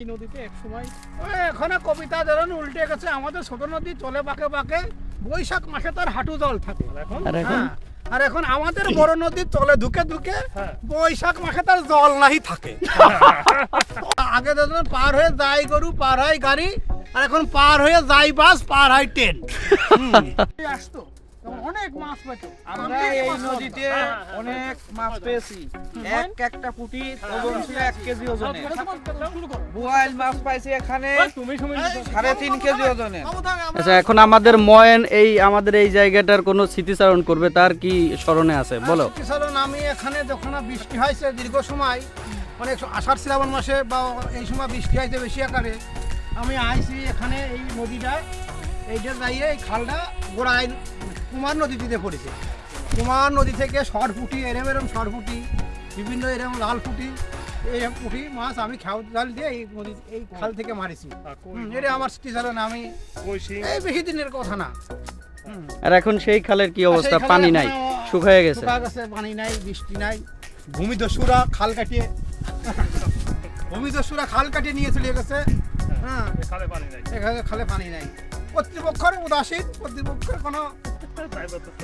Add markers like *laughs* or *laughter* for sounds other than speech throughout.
এই নদীতে এক সময়। এখানে কবিতা ধরুন উল্টে গেছে আমাদের ছোট নদী চলে পাকে পাকে বৈশাখ মাসে তার হাঁটু জল থাকে। এখন? আর এখন? হ্যাঁ, আর এখন আমাদের *coughs* বড় নদী চলে ধুকে ধুকে হ্যাঁ। বৈশাখ মাসে তার জল নাই থাকে। *laughs* আগে ধরুন পার হয়ে যায় গরু পার হয় গাড়ি আর এখন পার হয়ে যাই বাস পার হয় ট্রেন। *laughs* আসতো। অনেক মাছ পেতো। আমরা এই নদীতে অনেক মাছ পেয়েছি। এক একটা পুঁটি ওজন ছিল এক কেজি ওজনে শুরু বুয়াইল মাছ পাইছি এখানে সাড়ে তিন কেজি ওজনের। আচ্ছা এখন আমাদের ময়ন এই আমাদের এই জায়গাটার কোনো স্মৃতিচারণ করবে? তার কি স্মরণে আছে? বলো। কিশোরন আমি এখানে যখন বৃষ্টি হয়েছে দীর্ঘ সময় অনেক আষাঢ় শ্রাবণ মাসে বা এই সময় বৃষ্টি হয়েছে বেশি আকারে আমি আইছি এখানে এই নদীটা এইটা যাইয়ে এই খালটা গোড়ায় কুমার নদী দিতে পড়েছে। কুমার নদী থেকে শর্ট পুঁটি এরম এরম শর্ট পুঁটি বিভিন্ন এরম লাল পুঁটি এই পুঁটি মাছ আমি খাও জাল দিয়ে এই নদী এই খাল থেকে মারিছি। এটা আমার স্মৃতিচারণ আমি এই বেশি দিনের কথা না। আর এখন সেই খালের কি অবস্থা? পানি নাই শুকায় গেছে। শুকা গেছে পানি নাই বৃষ্টি নাই ভূমিদস্যুরা খাল কাটিয়ে *laughs* ভূমিদস্যুরা খাল কাটিয়ে নিয়ে চলে গেছে। হ্যাঁ খালে পানি নাই। এখানে খালে পানি নাই। কর্তৃপক্ষের উদাসীন কর্তৃপক্ষের কোনো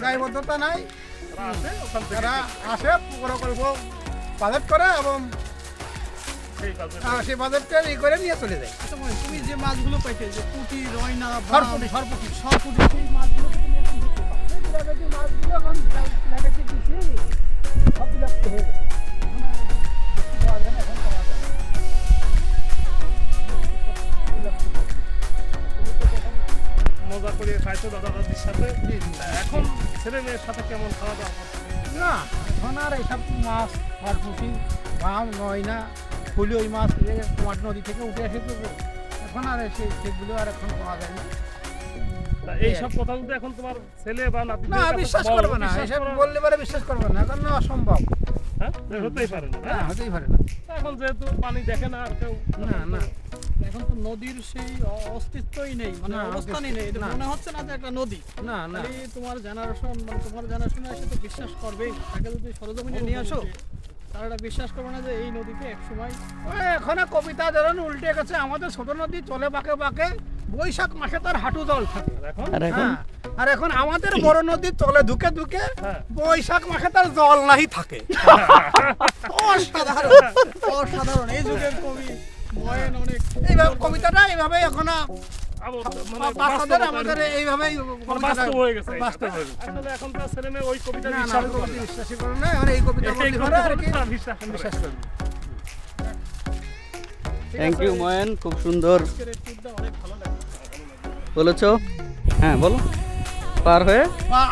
দায়বদ্ধতা নাই। তারা আসে ওখান থেকে তারা আসে প্রকল্প বাজেট করে এবং সেই বাজেটটা ই করে নিয়ে চলে যায়। আচ্ছা তুমি যে মাছগুলো পাইতে যে পুঁটি রয়না সরপুটি। সরপুটি সরপুটি সেই মাছগুলো কি করে খাইছো দাদা দাদির সাথে এখন ছেলে মেয়ের সাথে কেমন খাওয়া দাওয়া না এখন আর এইসব মাছ সরপুটি বাম নয়না ফুলি ওই মাছ কুমার নদী থেকে উঠে এসে তো। এখন আর সেই সেগুলো আর এখন পাওয়া যায় না। এইসব কথা যদি এখন তোমার ছেলে বা নাতি না বিশ্বাস করবে না। এসব বললে পরে বিশ্বাস করবে না। কারণ অসম্ভব। হ্যাঁ? হতেই পারে না। হ্যাঁ হ্যাঁ? হতেই পারে না। এখন যেহেতু পানি দেখে না আর কেউ না না। এখন তো নদীর সেই অস্তিত্বই নেই মানে অবস্থানই নেই। এটা মনে হচ্ছে না যে একটা নদী। না না। তোমার জেনারেশন মানে তোমার জেনারেশনে এসে তো বিশ্বাস করবেই। তাকে যদি সরজমিনে নিয়ে আসো তারা বিশ্বাস করবে না যে এই নদীতে এক সময় এখানে কবিতা ধরুন উল্টে গেছে আমাদের ছোট নদী চলে পাকে পাকে বৈশাখ মাসে তার হাঁটু জল থাকে। এখন? আর এখন? হ্যাঁ, আর এখন আমাদের বড় নদী চলে ধুকে ধুকে হ্যাঁ। বৈশাখ মাসে তার জল নাই থাকে। *laughs* অসাধারণ অসাধারণ। এই যুগের কবি এইভাবে কবিতাটা এইভাবে এখন মানে আমাদের এইভাবেই মানে বাস্তব হয়ে গেছে বাস্তব। হয়ে গেছে। আসলে এখনকার ছেলে মেয়ে ওই কবিতা না না বিশ্বাস ওই করে কবিতা না। বিশ্বাসই করে না। আর এই কবিতা এই বললে পরে আর কি কবিতা বিশ্বাস করে। Thank you Moyon. খুব সুন্দর। বলেছ? হ্যাঁ বলো। পার হয়ে?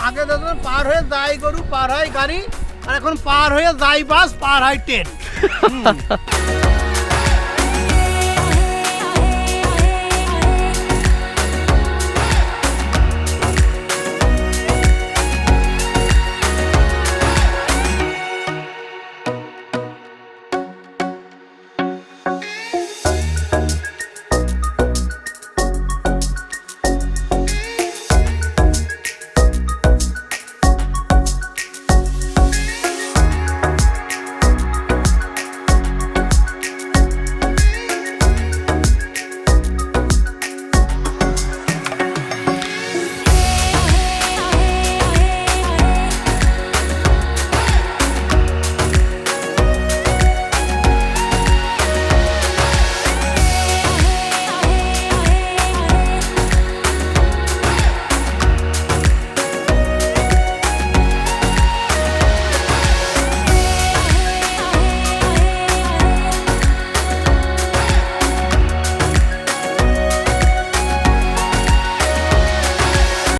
আগে পার হয়ে যাই গরু পার হয় গাড়ি আর এখন পার হয়ে যাই বাস পার হয় ট্রেন। *laughs*